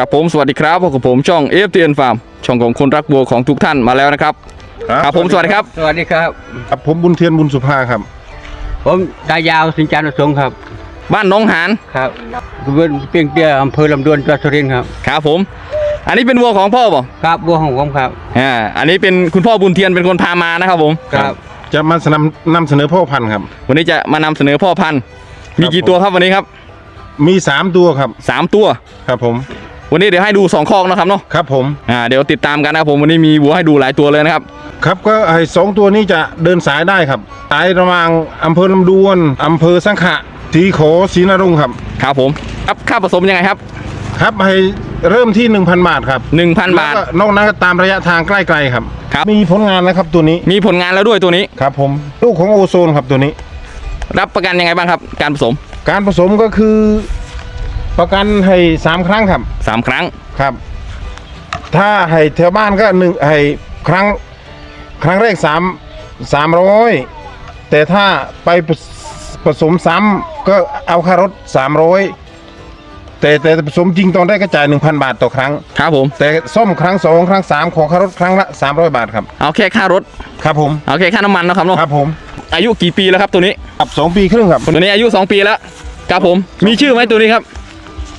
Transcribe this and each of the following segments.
ครับผมสวัสดีครับพบกับผมช่อง FTN Farm ช่องของคนรักวัวของทุกท่านมาแล้วนะครับ ครับผมสวัสดีครับ สวัสดีครับ ครับผมบุญเทียนบุญสุภาครับ ผมตายาวสินจานสงฆ์ครับ บ้านหน้องหานครับเป็นเปียงเตี้ยอำเภอลำดวนจังหวัดสุรินทร์ครับ ครับผม อันนี้เป็นวัวของพ่อป่ะครับบัวของผมครับอ่าอันนี้เป็นคุณพ่อบุญเทียนเป็นคนพามานะครับผมครับ จะมานำนำเสนอพ่อพันธุ์ครับ วันนี้จะมานำเสนอพ่อพันธุ์มีครับกี่ผมตัวครับวันนี้ครับ มีสามตัวครับสามตัวครับผม วันนี้เดี๋ยวให้ดูสองคอกนะครับเนาะครับผมอ่าเดี๋ยวติดตามกันนะครับผมวันนี้มีวัวให้ดูหลายตัวเลยนะครับครับก็ไอ้สองตัวนี้จะเดินสายได้ครับสายระหว่างอำเภอลำดวนอำเภอสังขะทีโขศรีนรงค์ครับครับผมครับค่าผสมยังไงครับ ครับให้เริ่มที่ 1,000 บาทครับ1,000 บาทแล้วก็นอกนั้นก็ตามระยะทางใกล้ๆครับครับ มีผลงานแล้วครับตัวนี้มีผลงานแล้วด้วยตัวนี้ครับผมลูกของโอโซนครับตัวนี้ รับประกันยังไงบ้างครับ การผสม การผสมก็คือ ประกันให้สามครั้งครับสามครั้งครับ ถ้าให้แถวบ้านก็หนึ่งให้ครั้งครั้งแรกสามสามร้อยแต่ถ้าไปผสผสมซ้ำก็เอาค่ารถสามร้อยแต่แต่ผสมจริงตอนแรกก็จ่ายหนึ่งพันบาทต่อครั้ง ครับผม แต่ซ่อมครั้งสองครั้งสามของค่ารถครั้งละสามร้อยบาทครับ เอาแค่ค่ารถ ครับผม เอาแค่ค่าน้ำมันนะครับเนาะ ครับผม อายุกี่ปีแล้วครับตัวนี้ครับสองปีครึ่งครับ ตัวนี้อายุ2ปีแล้ว ครับผม มีชื่อไหมตัวนี้ครับ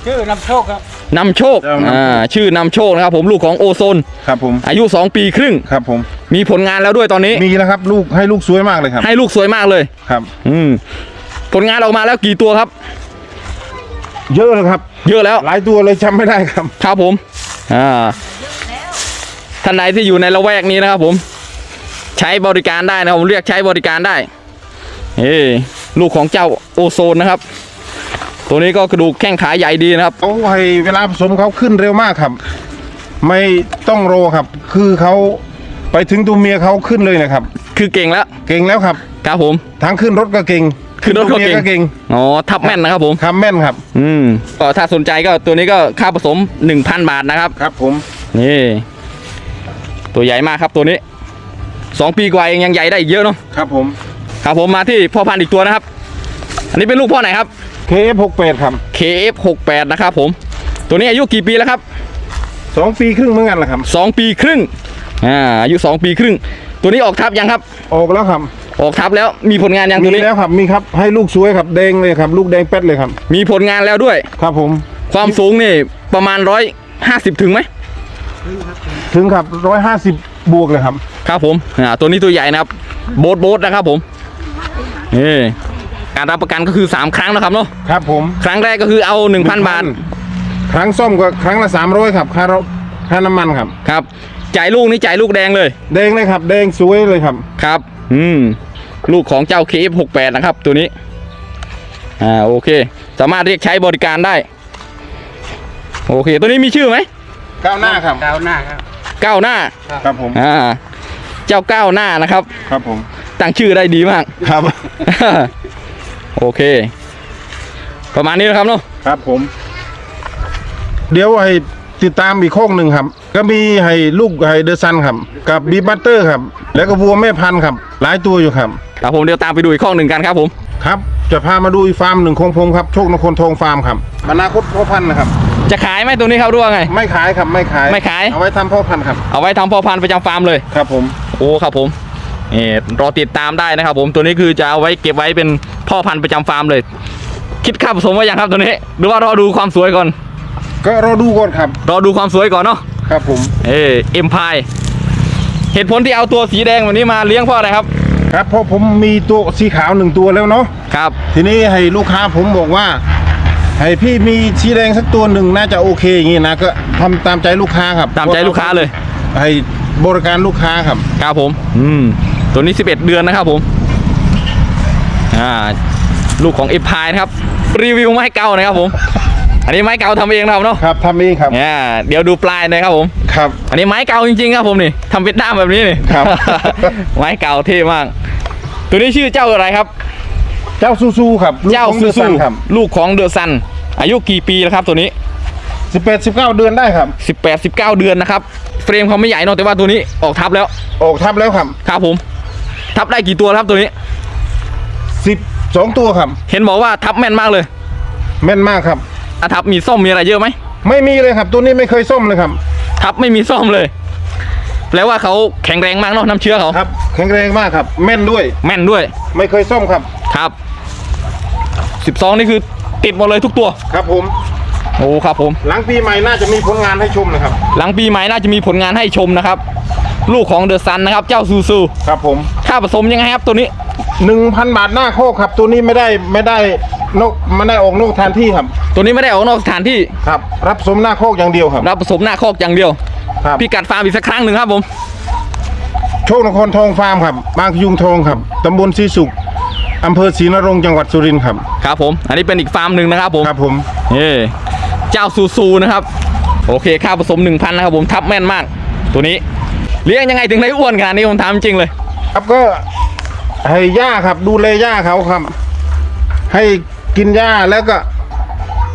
ชื่อนำโชคครับนำโชคอ่าชื่อนำโชคนะครับผมลูกของโอโซนครับผมอายุ 2 ปีครึ่งครับผมมีผลงานแล้วด้วยตอนนี้มีแล้วครับลูกให้ลูกสวยมากเลยครับ ให้ลูกสวยมากเลยครับอืมผลงานออกมาแล้วกี่ตัวครับ เยอะเลยครับ เยอะแล้วหลายตัวเลยจำไม่ได้ครับครับผมอ่าท่านใดที่อยู่ในละแวกนี้นะครับผม ใช้บริการได้นะครับผมเรียกใช้บริการได้เอ้ลูกของเจ้าโอโซนนะครับ ตัวนี้ก็กระดูกแข้งขาใหญ่ดีนะครับเขาให้เวลาผสมเขาขึ้นเร็วมากครับ ไม่ต้องรอครับ คือเขาไปถึงตัวเมียเขาขึ้นเลยนะครับ คือเก่งแล้วเก่งแล้วครับครับผมทั้งขึ้นรถก็เก่งขึ้นรถก็ตัวเมียเก่งก็เก่งอ๋อ ทับแม่นนะครับผมครับแม่นครับ อืมก็ถ้าสนใจก็ตัวนี้ก็ค่าผสม 1,000 บาทนะครับ ครับผม นี่ ตัวใหญ่มากครับตัวนี้สองปีกว่าเองยังใหญ่ได้อีกเยอะเนาะ ครับผม ครับผมมาที่พ่อพันธุ์อีกตัวนะครับ อันนี้เป็นลูกพ่อไหนครับ KF68 ครับ KF68 นะครับผม ตัวนี้อายุกี่ปีแล้วครับสองปีครึ่งเหมือนกันแหละครับ2 ปีครึ่งอ่าอายุ 2 ปีครึ่ง ตัวนี้ออกทับยังครับ ออกแล้วครับออกทับแล้วมีผลงานยังตัวมีนี้แล้วครับมีครับให้ลูกสวยครับแดงเลยครับ ลูกแดงแป๊ดเลยครับ มีผลงานแล้วด้วย ครับผม ความสูงนี่ประมาณร้อยห้าสิบถึงไหมถึงครับร้อยห้าสิบบวกเลยครับ ครับผมอ่าตัวนี้ตัวใหญ่นะครับ โบทโบทนะครับผมนี่ การรับประกันก็คือ 3 ครั้งนะครับเนาะครับผม ครั้งแรกก็คือเอา 1,000 บาท ครั้งซ่อมก็ครั้งละ300ครับค่ารถค่าน้ำมันครับครับจ่ายลูกนี่จ่ายลูกแดงเลย แดงเลยครับแดงสวยเลยครับครับ อืมลูกของเจ้า KF68 นะครับ ตัวนี้อ่าโอเค สามารถเรียกใช้บริการได้ โอเค ตัวนี้มีชื่อไหมก้าวหน้าครับดาวหน้าครับก้าวหน้าครับผมอ่าเจ้าก้าวหน้านะครับ ครับผมตั้งชื่อได้ดีมากครับ โอเค ประมาณนี้นะครับเนาะครับผม เดี๋ยวให้ติดตามอีกโค้งหนึ่งครับ ก็มีให้ลูกให้เดอะซันครับ กับบีบัตเตอร์ครับ แล้วก็วัวแม่พันธุ์ครับ หลายตัวอยู่ครับ ครับผมเดี๋ยวตามไปดูอีกข้อหนึ่งกันครับผม ครับ จะพามาดูอีกฟาร์มหนึ่งของผมครับ โชคนครทองฟาร์มครับ อนาคตพ่อพันธุ์นะครับ จะขายไหมตัวนี้ครับด้วยไง ไม่ขายครับ ไม่ขาย ไม่ขาย เอาไว้ทำพ่อพันธุ์ครับ เอาไว้ทำพ่อพันธุ์ประจำฟาร์มเลย ครับผม โอ้ ครับผมนี่รอติดตามได้นะครับผม ตัวนี้คือจะเอาไว้เก็บไว้เป็น พ่อพันธุ์ประจำฟาร์มเลย คิดค่าผสมไว้ยังครับตัวนี้ หรือว่ารอดูความสวยก่อน ก็รอดูก่อนครับ รอดูความสวยก่อนเนาะครับผม เอเอ็มพายเหตุผลที่เอาตัวสีแดงแบบนี้มาเลี้ยงเพราะอะไรครับ ครับเพราะผมมีตัวสีขาวหนึ่งตัวแล้วเนาะครับ ทีนี้ให้ลูกค้าผมบอกว่า ให้พี่มีชีแดงสักตัวหนึ่งน่าจะโอเคอย่างงี้นะก็ทำตามใจลูกค้าครับตามใจลูกค้าเลย ให้บริการลูกค้าครับ ครับผม อืม ตัวนี้ 11 เดือนนะครับผม อ่า ลูกของเอฟพายนะครับ รีวิวไม้เก่านะครับผม อันนี้ไม้เก่าทำเองนะครับเนาะครับทำเองครับเนี่ยเดี๋ยวดูปลายนะครับผมครับ อันนี้ไม้เก่าจริงๆครับผมนี่ทำเป็นด้ามแบบนี้นี่ครับ ไม้เก่าเท่มาก ตัวนี้ชื่อเจ้าอะไรครับ เจ้าซูซูครับลูกเจ้าของซูเดอะซูซันครับลูกของเดอะซันอายุกี่ปีแล้วครับตัวนี้ สิบแปดสิบเก้าเดือนได้ครับ 18 19 เดือนนะครับเฟรมเขาไม่ใหญ่เนอะแต่ว่าตัวนี้ออกทับแล้วออกทับแล้วครับครับผม ทับได้กี่ตัวครับตัวนี้สิบ สองตัวครับ เห็นบอกว่าทับแม่นมากเลยแม่นมากครับอาทับมีส้มมีอะไรเยอะไหมไม่มีเลยครับ ตัวนี้ไม่เคยส้มเลยครับ ทับไม่มีซ่อมเลยแปลว่าเขาแข็งแรงมากเนาะน้ำเชื้อเขาครับแข็งแรงมากครับ แม่นด้วย แม่นด้วยไม่เคยส้มครับ ครับสิบสองนี่คือติดหมดเลยทุกตัว ครับผม โอ้ครับผม หลังปีใหม่น่าจะมีผลงานให้ชมนะครับ หลังปีใหม่น่าจะมีผลงานให้ชมนะครับ ลูกของเดอะซันนะครับ เจ้าซูซู ครับผม ค่าผสมยังไงครับตัวนี้ หนึ่งพันบาทหน้าโคกครับ ตัวนี้ไม่ได้ไม่ได้นกไม่ได้ออกนกทานที่ครับ ตัวนี้ไม่ได้ออกนอกสถานที่ครับ รับสมหน้าโคกอย่างเดียวครับ รับผสมหน้าคอกอย่างเดียว ครับพี่กัดฟาร์มอีกสักครั้งหนึ่งครับผม โชคนครทองฟาร์มครับ บางพยุงทองครับตำบลศรีสุขอำเภอศรีนรงค์จังหวัดสุรินทร์ครับครับผม อันนี้เป็นอีกฟาร์มหนึ่งนะครับผมครับผมนี่เจ้าซูซูนะครับ โอเคค่าผสม 1,000นะครับผมทับแม่นมาก ตัวนี้ เลี้ยงยังไงถึงได้อ้วนขนาดนี้ผมถามจริงเลย ครับก็ ให้ย่าครับ ดูแลย่าเขาครับ ให้กินหญ้าแล้วก็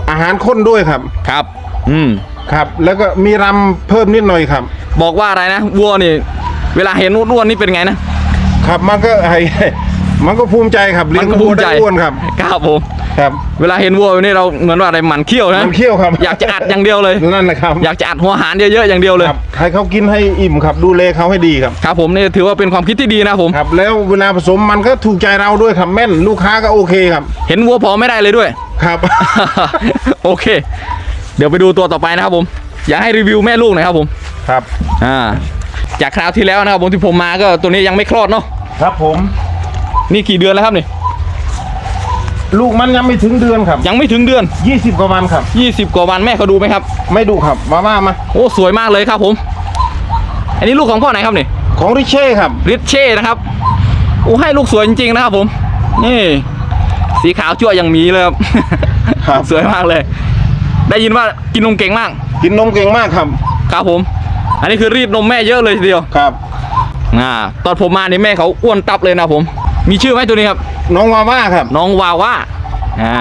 อาหารข้นด้วยครับ ครับ อืม ครับ แล้วก็มีรำเพิ่มนิดหน่อยครับ บอกว่าอะไรนะวัวนี่ เวลาเห็นอ้วนๆนี่เป็นไงนะครับมันก็ให้ มันก็ภูมิใจครับเลี้ยงวัวได้อ้วนครับครับผมครับ เวลาเห็นวัวนี่เราเหมือนว่าอะไรหมันเขี้ยวนะมันเขี้ยวครับอยากจะอัดอย่างเดียวเลยนั่นแหละครับอยากจะอัดหัวหารเยอะๆอย่างเดียวเลยครับให้เขากินให้อิ่มครับดูแลเขาให้ดีครับครับผมนี่ถือว่าเป็นความคิดที่ดีนะครับผมครับแล้วเวลาผสมมันก็ถูกใจเราด้วยครับแม่นลูกค้าก็โอเคครับ เห็นวัวพอไม่ได้เลยด้วยครับ โอเค เดี๋ยวไปดูตัวต่อไปนะครับผม อยากให้รีวิวแม่ลูกหน่อยครับผมครับอ่าจากคราวที่แล้วนะครับผมที่ผมมาก็ตัวนี้ยังไม่คลอดเนาะครับผม นี่กี่เดือนแล้วครับนี่ลูกมันยังไม่ถึงเดือนครับ ยังไม่ถึงเดือน 20 กว่าวันครับ 20 กว่าวันแม่เขาดูไหมครับ ไม่ดูครับมาว่ามาโอ้สวยมากเลยครับผม อันนี้ลูกของพ่อไหนครับนี่ของริเช่ครับริชเช่นะครับโอ้ให้ลูกสวยจริงๆนะครับผม นี่ สีขาวจั่วอย่างหมีเลยครับครับ สวยมากเลย ได้ยินว่ากินนมเก่งมาก กินนมเก่งมากครับ ครับผม อันนี้คือรีดนมแม่เยอะเลยทีเดียวครับอ่าตอนผมมานี่แม่เขาอ้วนตับเลยนะครับผม มีชื่อไหมตัวนี้ครับ น้องวาว่าครับ น้องวาว่าอ่า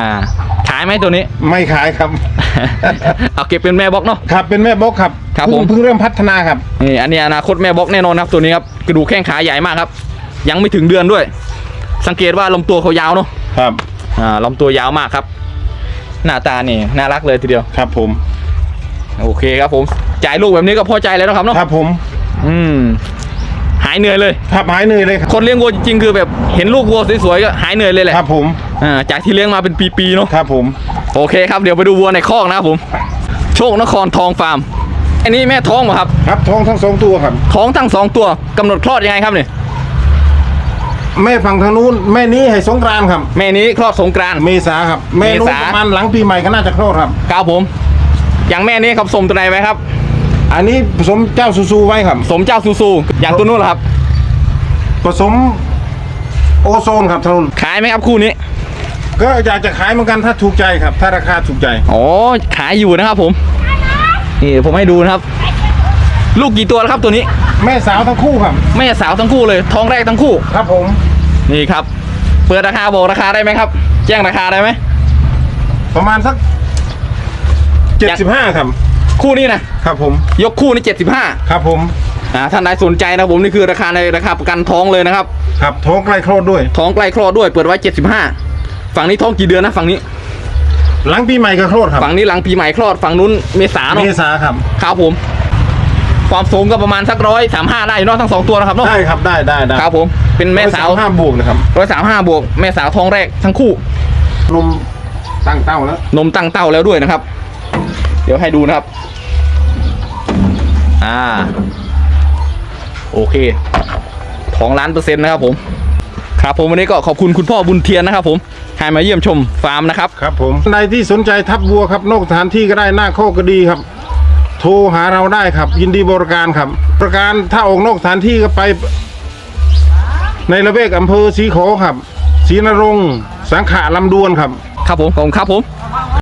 ขายไหมตัวนี้ ไม่ขายครับ เอาเก็บเป็นแม่บล็อกเนาะ ครับ เป็นแม่บกครับครับเพิ่งผมเพิ่งเริ่มพัฒนาครับ นี่อันนี้อนาคตแม่บล็อกแน่นอนครับตัวนี้ครับกระดูกแข้งขาใหญ่มากครับ ยังไม่ถึงเดือนด้วย สังเกตว่าลำตัวเขายาวเนาะ ครับ อ่าลำตัวยาวมากครับ หน้าตานี่น่ารักเลยทีเดียว ครับผม โอเคครับผม จ่ายลูกแบบนี้ก็พอใจแล้วนะครับเนาะ ครับผม อืม หายเหนื่อยเลย ครับหายเหนื่อยเลยครับคนเลี้ยงวัวจริงๆคือแบบเห็นลูกวัวสวยๆก็หายเหนื่อยเลยแหละครับผมอ่าจากที่เลี้ยงมาเป็นปีๆเนาะครับผม โอเคครับเดี๋ยวไปดูวัวในคอกนะครับผม โชคนครทองฟาร์มอันนี้แม่ท้องเหรอครับ ครับท้องทั้งสองตัวครับ ท้องทั้งสองตัวกำหนดคลอดยังไงครับเนี่ยแม่ฝั่งทางนู้นแม่นี้ให้สงกรานต์ครับ แม่นี้คลอดสงกรานต์เมษาครับแม่นู้นเมษาประมาณหลังปีใหม่ก็น่าจะคลอดครับครับผม อย่างแม่นี้ครับสมตัวไหนไว้ครับ อันนี้ผสมเจ้าซูซูไว้ครับ สมเจ้าซูซูอย่างตัวนู้นเหรอครับ ผสมโอโซนครับทางนู้นขายไหมครับคู่นี้ ก็อยากจะขายเหมือนกันถ้าถูกใจครับ ถ้าราคาถูกใจ อ๋อ ขายอยู่นะครับผม นี่ผมให้ดูนะครับ ลูกกี่ตัวแล้วครับตัวนี้ แม่สาวทั้งคู่ครับ แม่สาวทั้งคู่เลยท้องแรกทั้งคู่ ครับผม นี่ครับ เปิดราคาบอกราคาได้ไหมครับ แจ้งราคาได้ไหม ประมาณสักเจ็ดสิบห้าครับ คู่นี้นะครับผมยกคู่นี่เจ็ดสิบห้าครับผมอ่าท่านใดสนใจนะครับผมนี่คือราคาในราคาประกันท้องเลยนะครับครับท้องใกล้คลอดด้วย ท้องใกล้คลอดด้วยเปิดไว้เจ็ดสิบห้าฝั่งนี้ท้องกี่เดือนนะฝั่งนี้ หลังปีใหม่ก็คลอดครับฝั่งนี้หลังปีใหม่คลอดฝั่งนู้นเมษาเนาะเมษาครับครับผม ความสูงก็ประมาณสักร้อยสามห้าได้อยู่เนอกทั้งสองตัวนะครับเนาะได้ครับได้ได้ได้ครับผมเป็นแม่สาวห้าบวกนะครับร้อยสามห้าบวกแม่สาวท้องแรกทั้งคู่นมตั้งเต้าแล้ว นมตั้งเต้าแล้วด้วยนะครับ เดี๋ยวให้ดูนะครับ อ่า โอเคท้องล้านเปอร์เซ็นต์นะครับผม ครับผมวันนี้ก็ขอบคุณคุณพ่อบุญเทียนนะครับผมให้มาเยี่ยมชมฟาร์มนะครับ ครับผมใครที่สนใจทับวัวครับ นอกสถานที่ก็ได้หน้าโคกก็ดีครับ โทรหาเราได้ครับ ยินดีบริการครับ ประการถ้าออกนอกสถานที่ก็ไป ในระเวกอำเภอศรีโขครับศรีนรงค์สังขะลำดวนครับ ครับผมขอบคุณครับผม